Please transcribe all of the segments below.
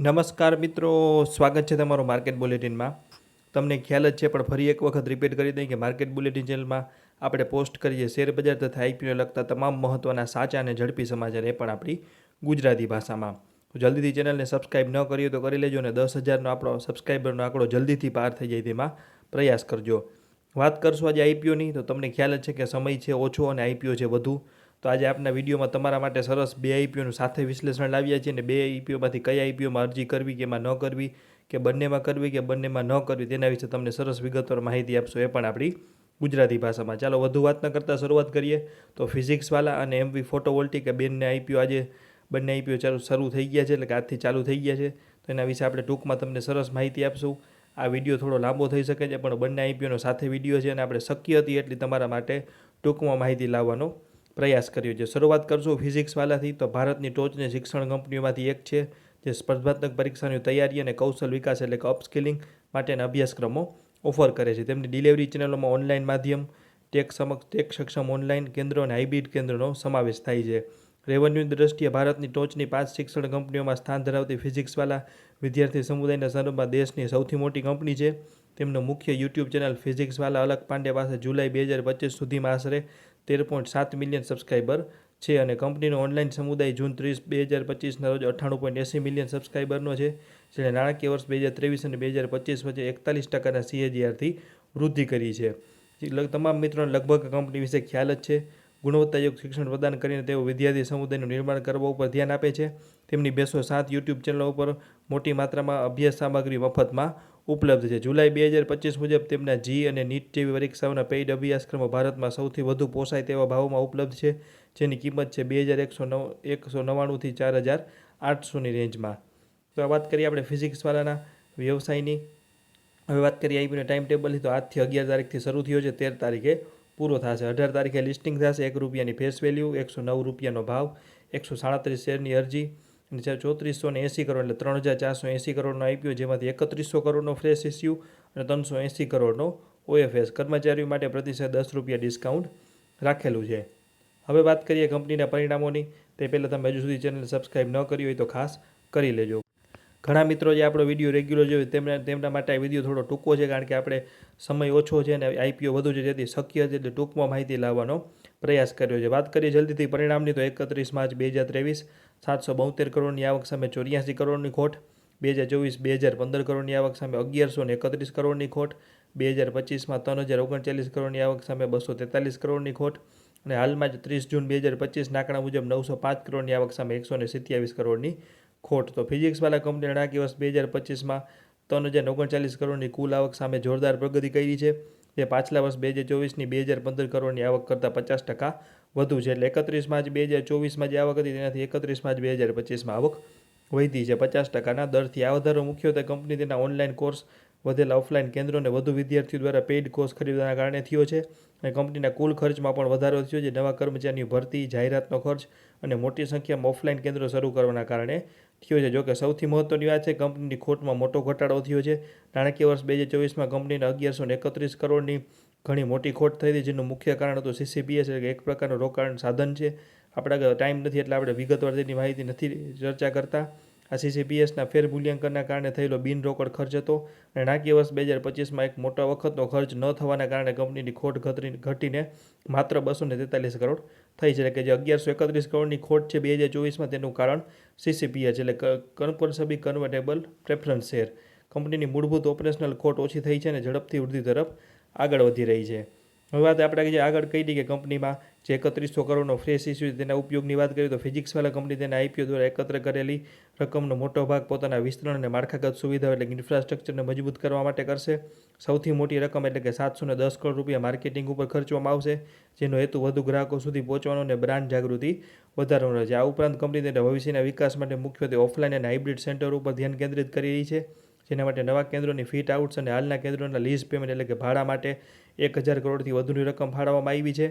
નમસ્કાર મિત્રો, સ્વાગત છે તમારું માર્કેટ બુલેટિનમાં. તમને ખ્યાલ જ છે, પણ ફરી એક વખત રિપીટ કરી દઈએ કે માર્કેટ બુલેટિન ચેનલમાં આપણે પોસ્ટ કરીએ. શેર બજાર તથા આઈપીઓ લગતા તમામ મહત્ત્વના સાચા અને ઝડપી સમાચાર એ પણ આપણી ગુજરાતી ભાષામાં. જલ્દીથી ચેનલને સબસ્ક્રાઇબ ન કરીએ તો કરી લેજો અને દસ હજારનો આપણો સબસ્ક્રાઈબરનો આંકડો જલ્દીથી પાર થઈ જાય તેમાં પ્રયાસ કરજો. વાત કરશું આજે આઈપીઓની તો તમને ખ્યાલ જ છે કે સમય છે ઓછો અને આઈપીઓ છે વધુ. તો આજે આપના વિડીયોમાં તમારા માટે સરસ બે આઈપીઓનું સાથે વિશ્લેષણ લાવ્યા છીએ અને બે આઈપીઓમાંથી કયા આઈપીઓમાં અરજી કરવી કે એમાં ન કરવી, કે બંનેમાં કરવી કે બંનેમાં ન કરવી, તેના વિશે તમને સરસ વિગતવાર માહિતી આપશો એ પણ આપણી ગુજરાતી ભાષામાં. ચાલો વધુ વાત ન કરતાં શરૂઆત કરીએ. તો ફિઝિક્સવાલા અને એમવી કે બંને આઈપીઓ આજે, બંને આઈપીઓ ચાલુ, શરૂ થઈ ગયા છે, એટલે કે આજથી ચાલુ થઈ ગયા છે. તો એના વિશે આપણે ટૂંકમાં તમને સરસ માહિતી આપશું. આ વીડિયો થોડો લાંબો થઈ શકે છે, પણ બંને આઈપીઓનો સાથે વીડિયો છે અને આપણે શક્ય હતી એટલી તમારા માટે ટૂંકમાં માહિતી લાવવાનો પ્રયાસ કર્યો છે. શરૂઆત કરશું ફિઝિક્સવાલાથી તો ભારતની ટોચની શિક્ષણ કંપનીઓમાંથી એક છે, જે સ્પર્ધાત્મક પરીક્ષાની તૈયારી અને કૌશલ વિકાસ એટલે કે અપસ્કિલિંગ માટેના અભ્યાસક્રમો ઓફર કરે છે. તેમની ડિલિવરી ચેનલોમાં ઓનલાઈન માધ્યમ ટેક સમક્ષ ટેક સક્ષમ ઓનલાઈન કેન્દ્રો અને હાઇબ્રિડ કેન્દ્રોનો સમાવેશ થાય છે. રેવન્યુની દ્રષ્ટિએ ભારતની ટોચની પાંચ શિક્ષણ કંપનીઓમાં સ્થાન ધરાવતી ફિઝિક્સવાલા વિદ્યાર્થી સમુદાયના સંદર્ભમાં દેશની સૌથી મોટી કંપની છે. તેમનું મુખ્ય યુટ્યુબ ચેનલ ફિઝિક્સવાલા અલગ પાંડે પાસે જુલાઈ બે હજાર પચીસ સુધીમાં આશરે તેર પોઈન્ટ સાત મિલિયન સબસ્ક્રાઈબર છે અને કંપનીનો ઓનલાઈન સમુદાય જૂન ત્રીસ બે હજાર પચીસના રોજ અઠ્ઠાણું પોઈન્ટ એંસી મિલિયન સબસ્ક્રાઈબરનો છે, જેણે નાણાકીય વર્ષ બે હજાર ત્રેવીસ અને બે હજાર પચીસ વચ્ચે એકતાલીસ ટકાના સીએજીઆરથી વૃદ્ધિ કરી છે. તમામ મિત્રોને લગભગ કંપની વિશે ખ્યાલ જ છે. ગુણવત્તાયુક્ત શિક્ષણ પ્રદાન કરીને તેઓ વિદ્યાર્થી સમુદાયનું નિર્માણ કરવા ઉપર ધ્યાન આપે છે. તેમની બેસો સાત યુટ્યુબ ચેનલો ઉપર મોટી માત્રામાં અભ્યાસ સામગ્રી મફતમાં ઉપલબ્ધ છે. જુલાઈ બે હજાર પચીસ મુજબ તેમના જી અને નીટ જેવી પરીક્ષાઓના પેઇડ અભ્યાસક્રમો ભારતમાં સૌથી વધુ પોસાય તેવા ભાવોમાં ઉપલબ્ધ છે, જેની કિંમત છે બે હજાર એકસો નવ, એકસો નવ્વાણુંથી ચાર હજાર આઠસોની રેન્જમાં. તો આ વાત કરીએ આપણે ફિઝિક્સવાળાના વ્યવસાયની. હવે વાત કરીએ આઈપીનો ટાઈમ ટેબલની તો આજથી અગિયાર તારીખથી શરૂ થયો છે, તેર તારીખે પૂરો થશે. અઢાર તારીખે લિસ્ટિંગ થશે, એક રૂપિયાની ફેસ વેલ્યુ એકસો નવ રૂપિયાનો ભાવ, એકસો સાડત્રીસ શેરની અરજી અને જ્યારે ચોત્રીસો ને એંસી કરોડ એટલે ત્રણ હજાર ચારસો એંસી કરોડનો આઈપીઓ જેમાંથી એકત્રીસો કરોડનો ફ્રેશ ઇસ્યુ અને ત્રણસો એંસી કરોડનો ઓએફએસ. કર્મચારીઓ માટે પ્રતિશત દસ રૂપિયા ડિસ્કાઉન્ટ રાખેલું છે. હવે વાત કરીએ કંપનીના પરિણામોની. તે પહેલાં તમે હજુ સુધી ચેનલ સબસ્ક્રાઈબ ન કરી હોય તો ખાસ કરી લેજો. ઘણા મિત્રો જે આપણો વીડિયો રેગ્યુલર જોયો તેમના તેમના માટે આ વીડિયો થોડો ટૂંકો છે, કારણ કે આપણે સમય ઓછો છે અને આઈપીઓ વધુ છે, જેથી શક્ય છે એટલે ટૂંકમાં માહિતી લાવવાનો પ્રયાસ કર્યો છે. વાત કરીએ જલ્દીથી, પરિણામની તો એકત્રીસ માર્ચ બે હજાર ત્રેવીસ, સાતસો બોતેર કરોડની આવક સામે ચોર્યાસી કરોડની ખોટ, બે હજાર ચોવીસ, બે હજાર પંદર કરોડની આવક સામે અગિયારસો ને એકત્રીસ કરોડની ખોટ, બે હજાર પચીસમાં ત્રણ હજાર ઓગણચાલીસ કરોડની આવક સામે બસો તેતાલીસ કરોડની ખોટ અને હાલમાં જ ત્રીસ જૂન બે હજાર પચીસ નાકડા મુજબ નવસો પાંચ કરોડની આવક સામે એકસો ને સિત્યાવીસ કરોડની ખોટ. તો ફિઝિક્સવાળા કંપની નાણાકીય વર્ષ બે હજાર પચીસમાં ત્રણ હજાર ઓગણચાલીસ કરોડની કુલ આવક સામે જોરદાર પ્રગતિ કરી છે. જે પાછલા વર્ષ બે હજાર ચોવીસની બે હજાર પંદર કરોડની આવક કરતાં પચાસ ટકા વધુ છે. એટલે એકત્રીસ માર્ચ બે હજાર ચોવીસમાં જે આવક હતી તેનાથી એકત્રીસ માર્ચ બે હજાર પચીસમાં આવક વધી છે. પચાસ ટકાના દરથી આ વધારો મુખ્યત્વે કંપની તેના ઓનલાઈન કોર્સ વધેલા ઓફલાઈન કેન્દ્રોને વધુ વિદ્યાર્થીઓ દ્વારા પેઇડ કોર્સ ખરીદવાના કારણે થયો છે અને કંપનીના કુલ ખર્ચમાં પણ વધારો થયો છે. નવા કર્મચારીની ભરતી, જાહેરાતનો ખર્ચ અને મોટી સંખ્યામાં ઓફલાઈન કેન્દ્રો શરૂ કરવાના કારણે થયો છે. જોકે સૌથી મહત્ત્વની વાત છે, કંપનીની ખોટમાં મોટો ઘટાડો થયો છે. નાણાકીય વર્ષ બે હજાર ચોવીસમાં કંપનીને અગિયારસો એકત્રીસ કરોડની ઘણી મોટી ખોટ થઈ હતી, જેનું મુખ્ય કારણ હતું સીસીપીએસ, એટલે એક પ્રકારનું રોકાણ સાધન છે. આપણા ટાઈમ નથી, એટલે આપણે વિગતવાર તેની માહિતી નથી ચર્ચા કરતા. આ સીસીપીએસના ફેર મૂલ્યાંકનના કારણે થયેલો બિન રોકડ ખર્ચ હતો અને નાણાકીય વર્ષ બે હજાર પચીસમાં એક મોટા વખતનો ખર્ચ ન થવાના કારણે કંપનીની ખોટ ઘટરી ઘટીને માત્ર બસો ને તેતાલીસ કરોડ થઈ છે. કે જે અગિયારસો એકત્રીસ કરોડની ખોટ છે બે હજાર ચોવીસમાં તેનું કારણ સીસીપીએસ એટલે કન્પોન્સબી કન્વર્ટેબલ પ્રેફરન્સ શેર. કંપનીની મૂળભૂત ઓપરેશનલ ખોટ ઓછી થઈ છે અને ઝડપથી વૃદ્ધિ તરફ આગળ વધી રહી છે. હવે વાત આપણે જે આગળ કહી દીધી કે કંપનીમાં જે એકત્રીસો કરોડનો ફ્રેશ ઇસ્યુ તેના ઉપયોગની વાત કરીએ તો ફિઝિક્સવાલા કંપની તેના આઈપીઓ દ્વારા એકત્ર કરેલી રકમનો મોટો ભાગ પોતાના વિસ્તરણ અને માળખાગત સુવિધાઓ એટલે ઇન્ફ્રાસ્ટ્રક્ચરને મજબૂત કરવા માટે કરશે. સૌથી મોટી રકમ એટલે કે સાતસો ને દસ કરોડ રૂપિયા માર્કેટિંગ ઉપર ખર્ચવામાં આવશે, જેનો હેતુ વધુ ગ્રાહકો સુધી પહોંચવાનો અને બ્રાન્ડ જાગૃતિ વધારવાનો છે આ ઉપરાંત કંપની તેના ભવિષ્યના વિકાસ માટે મુખ્યત્વે ઓફલાઈન અને હાઇબ્રિડ સેન્ટર ઉપર ધ્યાન કેન્દ્રિત કરી રહી છે. જેના માટે નવા કેન્દ્રોની ફિટ આઉટ્સ અને હાલના કેન્દ્રોના લીઝ પેમેન્ટ એટલે કે ભાડા માટે એક હજાર કરોડથી વધુની રકમ ફાળવવામાં આવી છે.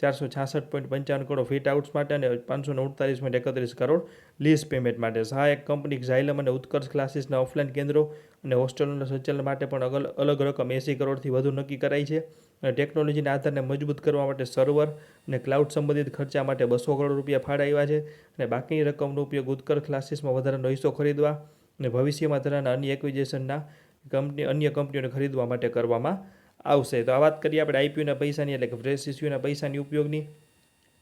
ચારસો છાસઠ પોઈન્ટ પંચાવન કરોડ ફિટ આઉટ્સ માટે અને પાંચસો ઉડતાલીસ પોઈન્ટ એકત્રીસ કરોડ લીઝ પેમેન્ટ માટે. સહાયક કંપની ઝાયલમ અને ઉત્કર્ષ ક્લાસીસના ઓફલાઈન કેન્દ્રો અને હોસ્ટેલોના સંચાલન માટે પણ અગલ, અલગ રકમ એંસી કરોડથી વધુ નક્કી કરાઈ છે. અને ટેકનોલોજીના આધારને મજબૂત કરવા માટે સર્વર અને ક્લાઉડ સંબંધિત ખર્ચા માટે બસો કરોડ રૂપિયા ફાળાવ્યા છે. અને બાકીની રકમનો ઉપયોગ ઉત્કર્ષ ક્લાસીસમાં વધારાનો હિસ્સો ખરીદવા અને ભવિષ્યમાં ધરાના અન્ય એક્વિઝેશનના કંપની અન્ય કંપનીઓને ખરીદવા માટે કરવામાં આવશે. તો આ વાત કરીએ આપણે આઈપીઓના પૈસાની, એટલે કે ફ્રેશ ઇસ્યુના પૈસાની ઉપયોગની.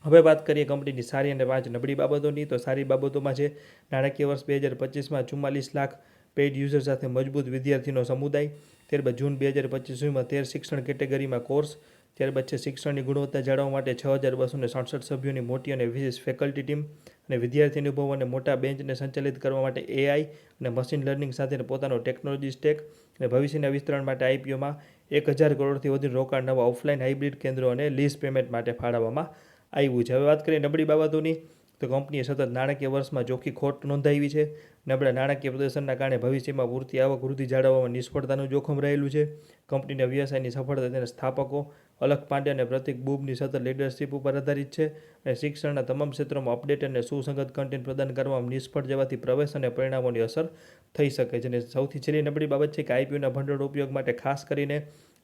હવે વાત કરીએ કંપનીની સારી અને પાંચ નબળી બાબતોની. તો સારી બાબતોમાં છે, નાણાકીય વર્ષ બે હજાર પચીસમાં ચુમ્માલીસ લાખ પેઇડ યુઝર સાથે મજબૂત વિદ્યાર્થીનો સમુદાય. ત્યારબાદ જૂન બે હજાર પચીસ સુધીમાં તેર શિક્ષણ કેટેગરીમાં કોર્સ ત્યારબાદ છે શિક્ષણની ગુણવત્તા જાળવવા માટે છ હજાર બસોને સડસઠ સભ્યોની મોટી અને વિશેષ ફેકલ્ટી ટીમ અને વિદ્યાર્થી અનુભવ અને મોટા બેન્ચને સંચાલિત કરવા માટે એઆઈ અને મશીન લર્નિંગ સાથે પોતાનો ટેકનોલોજી સ્ટેક અને ભવિષ્યના વિસ્તરણ માટે આઈપીઓમાં એક હજાર કરોડથી વધુ રોકાણ નવા ઓફલાઈન હાઇબ્રિડ કેન્દ્રો અને લીઝ પેમેન્ટ માટે ફાળવવામાં આવ્યું છે. હવે વાત કરીએ નબળી બાબતોની, તો કંપનીએ સતત નાણાકીય વર્ષમાં ચોખ્ખી ખોટ નોંધાવી છે. નબળા નાણાકીય પ્રદર્શનના કારણે ભવિષ્યમાં પૂરતી આવક વૃદ્ધિ જાળવવામાં નિષ્ફળતાનું જોખમ રહેલું છે. કંપનીના વ્યવસાયની સફળતા તેના સ્થાપકો અલખ પાંડે અને પ્રતિક બુબની સતત લીડરશિપ ઉપર આધારિત છે અને શિક્ષણના તમામ ક્ષેત્રોમાં અપડેટ અને સુસંગત કન્ટેન્ટ પ્રદાન કરવામાં નિષ્ફળ જવાથી પ્રવેશ અને પરિણામોની અસર થઈ શકે છે. અને સૌથી છેલ્લી નબળી બાબત છે કે આઈપીઓના ભંડોળ ઉપયોગ માટે ખાસ કરીને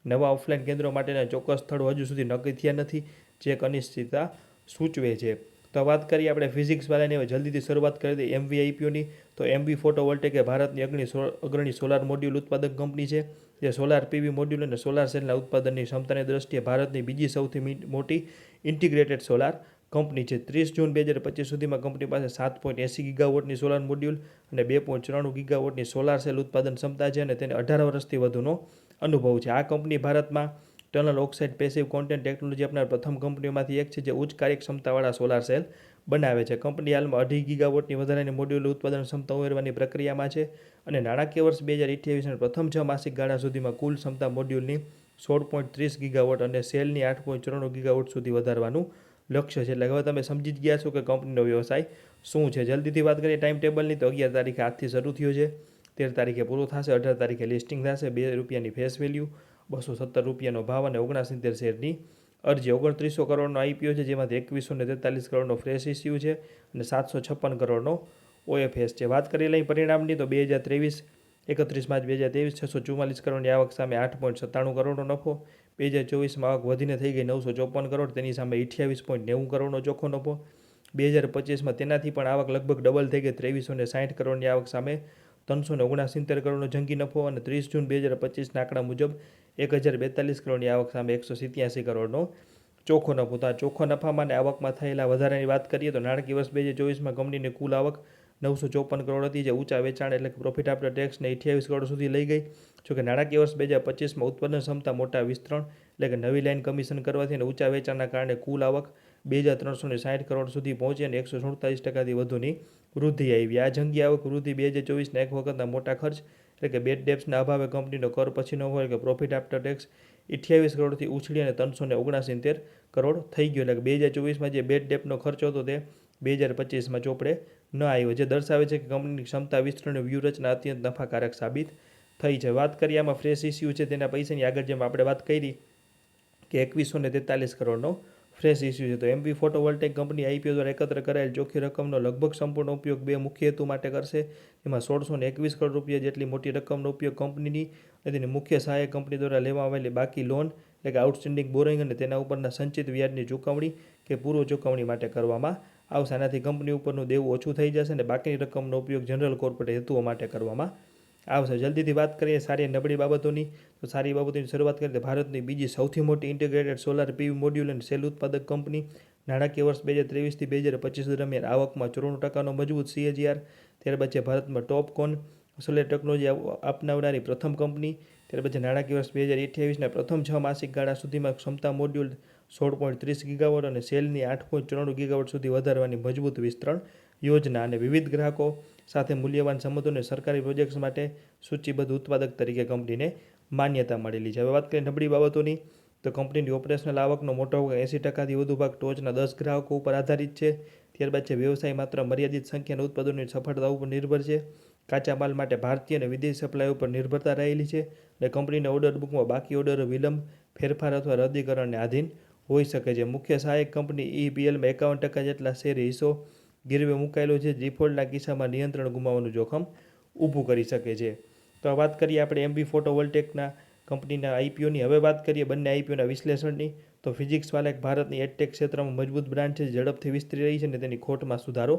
નવા ઓફલાઈન કેન્દ્રો માટેના ચોક્કસ સ્થળો હજુ સુધી નક્કી થયા નથી, જે એક અનિશ્ચિતતા સૂચવે છે. તો વાત કરીએ આપણે ફિઝિક્સવાળાની હવે જલ્દીથી શરૂઆત કરી દઈએ એમવી આઈપીઓની તો એમવી ફોટોવોલ્ટેક એ ભારતની સો, અગ્રણી સોલાર મોડ્યુલ ઉત્પાદક કંપની છે. જે સોલાર પીવી મોડ્યુલ અને સોલાર સેલના ઉત્પાદનની ક્ષમતાની દ્રષ્ટિએ ભારતની બીજી સૌથી મોટી ઇન્ટિગ્રેટેડ સોલાર કંપની છે. ત્રીસ જૂન બે હજાર પચીસ સુધીમાં કંપની પાસે સાત પોઈન્ટ એંસી ગીગાવોટની સોલાર મોડ્યુલ અને બે પોઈન્ટ ચોરાણું ગીગાવોટની સોલાર સેલ ઉત્પાદન ક્ષમતા છે અને તેને અઢાર વર્ષથી વધુનો અનુભવ છે. આ કંપની ભારતમાં tunnel oxide passive content technology આપનાર પ્રથમ કંપનીઓમાંથી એક છે જે ઉચ્ચ કાર્યક્ષમતાવાળા સોલાર સેલ બનાવે છે. કંપની હાલમાં અઢી ગીગાવોટની વધારાની મોડ્યુલ ઉત્પાદન ક્ષમતા ઉમેરવાની પ્રક્રિયામાં છે અને નાણાકીય વર્ષ બે હજાર અઠ્યાવીસના પ્રથમ છ માસિક ગાળા સુધીમાં કુલ ક્ષમતા મોડ્યુલની સોળ પોઈન્ટ ત્રીસ ગીગાવોટ અને સેલની આઠ પોઈન્ટ ચોરાણું ગીગાવોટ સુધી વધારવાનું લક્ષ્ય છે. એટલે હવે તમે સમજી જ ગયા છો કે કંપનીનો વ્યવસાય શું છે. જલ્દીથી વાત કરીએ ટાઈમ ટેબલની તો અગિયાર તારીખે આજથી શરૂ થયો છે. તેર તારીખે પૂરો થશે, અઢાર તારીખે લિસ્ટિંગ થશે, બે રૂપિયાની ફેસ વેલ્યુ બસો સત્તર રૂપિયાનો ભાવ અને ઓગણસિત્તેર શેરની અરજી. ઓગણત્રીસો કરોડનો આઈપીઓ છે, જેમાંથી એકવીસો ને તેતાલીસ કરોડનો ફ્રેશ ઇસ્યુ છે અને સાતસો છપ્પન કરોડનો ઓએફએસ છે. વાત કરી લઈ પરિણામની, તો બે હજાર ત્રેવીસ, એકત્રીસ માર્ચ બે હજાર ત્રેવીસ, છસો ચુમ્માલીસ કરોડની આવક સામે આઠ પોઈન્ટ સત્તાણું કરોડનો નફો. બે હજાર ચોવીસમાં આવક વધીને થઈ ગઈ નવસો ચોપન કરોડ, તેની સામે અઠ્યાવીસ પોઈન્ટ નેવું કરોડનો ચોખ્ખો નફો. બે હજાર પચીસમાં તેનાથી પણ આવક લગભગ ડબલ થઈ ગઈ ત્રેવીસો ને સાઠ કરોડની આવક સામે ત્રણસો ને ઓગણસિત્તેર કરોડનો જંગી નફો અને ત્રીસ જૂન બે હજાર પચીસના આંકડા મુજબ એક હજાર બેતાલીસ કરોડની આવક સામે એકસો સિત્યાસી કરોડનો ચોખ્ખો નફો. તો ચોખ્ખો નફામાં અને આવકમાં થયેલા વધારાની વાત કરીએ તો નાણાકીય વર્ષ બે હજાર ચોવીસમાં કંપનીની કુલ આવક નવસો ચોપન કરોડ હતી, જે ઊંચા વેચાણ એટલે કે પ્રોફિટ આફ્ટર ટેક્સને અઠ્યાવીસ કરોડ સુધી લઈ ગઈ. જોકે નાણાકીય વર્ષ બે હજાર પચીસમાં ઉત્પાદન ક્ષમતા મોટા વિસ્તરણ એટલે કે નવી લાઇન કમિશન કરવાથી અને ઊંચા વેચાણના કારણે કુલ આવક બે હજાર ત્રણસો ને સાઠ કરોડ સુધી પહોંચી અને એકસો સુડતાલીસ ટકાથી વધુની વૃદ્ધિ આવી. આ જંગી આવક વૃદ્ધિ બે હજાર ચોવીસના એક વખતના મોટા ખર્ચ એટલે કે બેડ ડેપ્સના અભાવે કંપનીનો કર પછીનો હોય કે પ્રોફિટ આફ્ટર ટેક્સ અઠ્યાવીસ કરોડથી ઉછળી અને ત્રણસો ને ઓગણસિત્તેર કરોડ થઈ ગયો. એટલે કે બે હજાર ચોવીસમાં જે બેડ ડેપનો ખર્ચો હતો તે બે હજાર પચીસમાં ચોપડે ન આવ્યો, જે દર્શાવે છે કે કંપનીની ક્ષમતા વિસ્તરણ વ્યૂહરચના અત્યંત નફાકારક સાબિત થઈ છે. વાત કરીએ આમાં ફ્રેશ ઇસ્યુ છે, તેના પૈસાની આગળ જેમ આપણે વાત કરી કે એકવીસો ને તેતાલીસ કરોડનો ફ્રેશ ઇસ્યુ છે. તો એમબી ફોટોવોલ્ટેક કંપની આઈપીઓ દ્વારા એકત્ર કરાયેલ ચોખ્ખી રકમનો લગભગ સંપૂર્ણ ઉપયોગ બે મુખ્ય હેતુ માટે કરશે. એમાં સોળસો ને એકવીસ કરોડ રૂપિયા જેટલી મોટી રકમનો ઉપયોગ કંપનીની અને તેની મુખ્ય સહાયક કંપની દ્વારા લેવામાં આવેલી બાકી લોન એટલે કે આઉટસ્ટેન્ડિંગ બોરિંગ અને તેના ઉપરના સંચિત વ્યાજની ચૂકવણી, કે પૂર્વ ચૂકવણી માટે કરવામાં આવશે. આનાથી કંપની ઉપરનું દેવું ઓછું થઈ જશે અને બાકીની રકમનો ઉપયોગ જનરલ કોર્પોરેટ હેતુઓ માટે કરવામાં આવશે. જલ્દીથી વાત કરીએ સારી નબળી બાબતોની. તો સારી બાબતોની શરૂઆત કરીએ. તો ભારતની બીજી સૌથી મોટી ઇન્ટિગ્રેટેડ સોલાર પીવી મોડ્યુલ અને સેલ ઉત્પાદક કંપની. નાણાકીય વર્ષ બે હજાર ત્રેવીસથી બે હજાર પચીસ દરમિયાન આવકમાં ચોરાણું ટકાનો મજબૂત સીએજીઆર. ત્યારબાદ છે ભારતમાં ટોપકોન. સોલાર ટેકનોલોજી અપનાવનારી પ્રથમ કંપની. ત્યારબાદ નાણાકીય વર્ષ બે હજાર અઠ્યાવીસના પ્રથમ છ માસિક ગાળા સુધીમાં ક્ષમતા મોડ્યુલ સોળ પોઈન્ટ ત્રીસ ગીગાવોટ અને સેલની આઠ પોઈન્ટ ચોરાણું ગીગાવોટ સુધી વધારવાની મજબૂત વિસ્તરણ યોજના અને વિવિધ ગ્રાહકો સાથે મૂલ્યવાન સંબંધોને સરકારી પ્રોજેક્ટ્સ માટે સૂચિબદ્ધ ઉત્પાદક તરીકે કંપનીને માન્યતા મળેલી છે. હવે વાત કરીએ નબળી બાબતોની, તો કંપનીની ઓપરેશનલ આવકનો મોટો ભાગ એંસી ટકાથી વધુ ભાગ ટોચના દસ ગ્રાહકો ઉપર આધારિત છે. ત્યારબાદ છે વ્યવસાય માત્ર મર્યાદિત સંખ્યાના ઉત્પાદનોની સફળતા ઉપર નિર્ભર છે. કાચા માલ માટે ભારતીય અને વિદેશી સપ્લાય ઉપર નિર્ભરતા રહેલી છે અને કંપનીના ઓર્ડર બુકમાં બાકી ઓર્ડર વિલંબ, ફેરફાર અથવા રદ્દીકરણને આધીન હોઈ શકે છે. મુખ્ય સહાયક કંપની ઈપીએલમાં એકાવન ટકા જેટલા શેર હિસ્સો ગીરવે મુકાયેલો છે. ડિફોલ્ટના કિસ્સામાં નિયંત્રણ ગુમાવવાનું જોખમ ઊભું કરી શકે છે. તો આ વાત કરીએ આપણે એમબી ફોટોવોલ્ટેકના કંપનીના આઈપીઓની હવે વાત કરીએ બંને આઈપીઓના વિશ્લેષણની. તો ફિઝિક્સવાલા એક ભારતની એડટેક ક્ષેત્રમાં મજબૂત બ્રાન્ડ છે ઝડપથી વિસ્તરી રહી છે અને તેની ખોટમાં સુધારો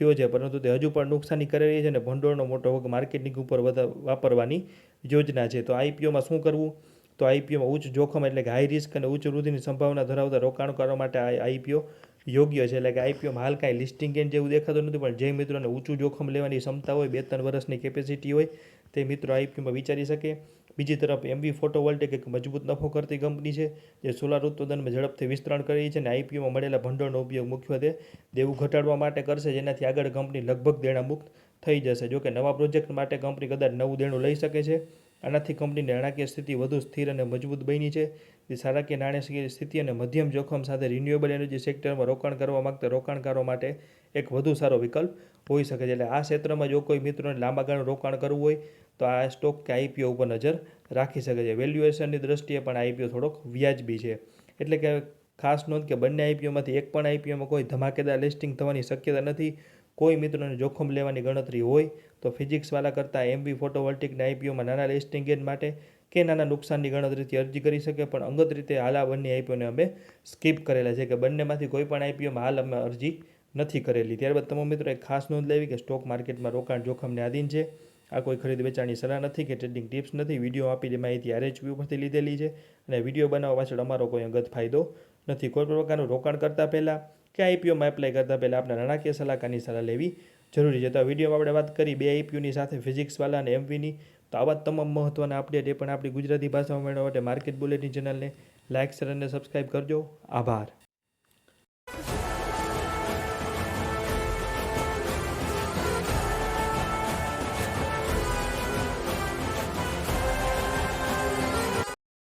થયો છે. પરંતુ તે હજુ પણ નુકસાની કરી રહી છે અને ભંડોળનો મોટો ભાગ માર્કેટિંગ ઉપર વાપરવાની યોજના છે. તો આઈપીઓમાં શું કરવું? તો આઈપીઓમાં ઉચ્ચ જોખમ એટલે કે હાઈ રિસ્ક અને ઉચ્ચ વૃદ્ધિની સંભાવના ધરાવતા રોકાણ કરવા માટે આ આઈપીઓ યોગ્ય છે. એટલે કે આઈપીઓમાં હાલ કાંઈ લિસ્ટિંગ ગેન જેવું દેખાતું નથી, પણ જે મિત્રોને ઊંચું જોખમ લેવાની ક્ષમતા હોય બે ત્રણ વર્ષની કેપેસિટી હોય, તે મિત્રો આઈપીઓમાં વિચારી શકે. બીજી તરફ એમવી ફોટોવોલ્ટેક એક મજબૂત નફો કરતી કંપની છે, જે સોલાર ઉત્પાદનમાં ઝડપથી વિસ્તરણ કરી છે અને આઈપીઓમાં મળેલા ભંડોળનો ઉપયોગ મુખ્યત્વે દેવું ઘટાડવા માટે કરશે, જેનાથી આગળ કંપની લગભગ દેણામુક્ત થઈ જશે. જોકે નવા પ્રોજેક્ટ માટે કંપની કદાચ નવું દેણું લઈ શકે છે. આનાથી કંપની નાણાકીય સ્થિતિ વધુ સ્થિર અને મજબૂત બની છે. જે સારાકીય નાણાકીય સ્થિતિ અને મધ્યમ જોખમ સાથે રિન્યુએબલ એનર્જી સેક્ટરમાં રોકાણ કરવા માગતા રોકાણકારો માટે એક વધુ સારો વિકલ્પ હોઈ શકે છે. એટલે આ ક્ષેત્રમાં જો કોઈ મિત્રોને લાંબા ગાળે રોકાણ કરવું હોય, તો આ સ્ટોક કે આઈપીઓ ઉપર નજર રાખી શકે છે. વેલ્યુએશનની દ્રષ્ટિએ પણ આઈપીઓ થોડોક વ્યાજબી છે. એટલે કે ખાસ નોંધ કે બંને આઈપીઓમાંથી એક પણ આઈપીઓમાં કોઈ ધમાકેદાર લિસ્ટિંગ થવાની શક્યતા નથી. કોઈ મિત્રોને જોખમ લેવાની ગણતરી હોય તો ફિઝિક્સવાળા કરતાં એમવી ફોટોવોલ્ટિકના આઈપીઓમાં નાના લિસ્ટિંગ ગેન માટે કે નાના નુકસાનની ગણતરીથી અરજી કરી શકે, પણ અંગત રીતે હાલ આ બંને આઈપીઓને અમે સ્કીપ કરેલા છે કે બંનેમાંથી કોઈ પણ આઈપીઓમાં હાલ અમે અરજી નથી કરેલી. ત્યારબાદ તમામ મિત્રો એક ખાસ નોંધ લેવી કે સ્ટોક માર્કેટમાં રોકાણ જોખમને આધીન છે. આ કોઈ ખરીદ વેચાણની સલાહ નથી કે ટ્રેડિંગ ટિપ્સ નથી, વીડિયો આપેલી માહિતી આરએચપી ઉપરથી લીધેલી છે અને વીડિયો બનાવવા પાછળ અમારો કોઈ અંગત ફાયદો નથી. કોઈ પણ પ્રકારનું રોકાણ કરતાં પહેલાં કે આઈપીઓમાં એપ્લાય કરતાં પહેલાં આપણે નાણાકીય સલાહકારની સલાહ લેવી જરૂરી છે. તો આ વિડીયોમાં આપણે વાત કરી બે આઈપીઓની સાથે ફિઝિક્સવાળા અને એમવીની તો આવા તમામ મહત્ત્વના અપડેટ એ પણ આપણી ગુજરાતી ભાષામાં મેળવવા માટે માર્કેટ બુલેટિન ચેનલને લાઇક શેર અને સબસ્ક્રાઈબ કરજો. આભાર.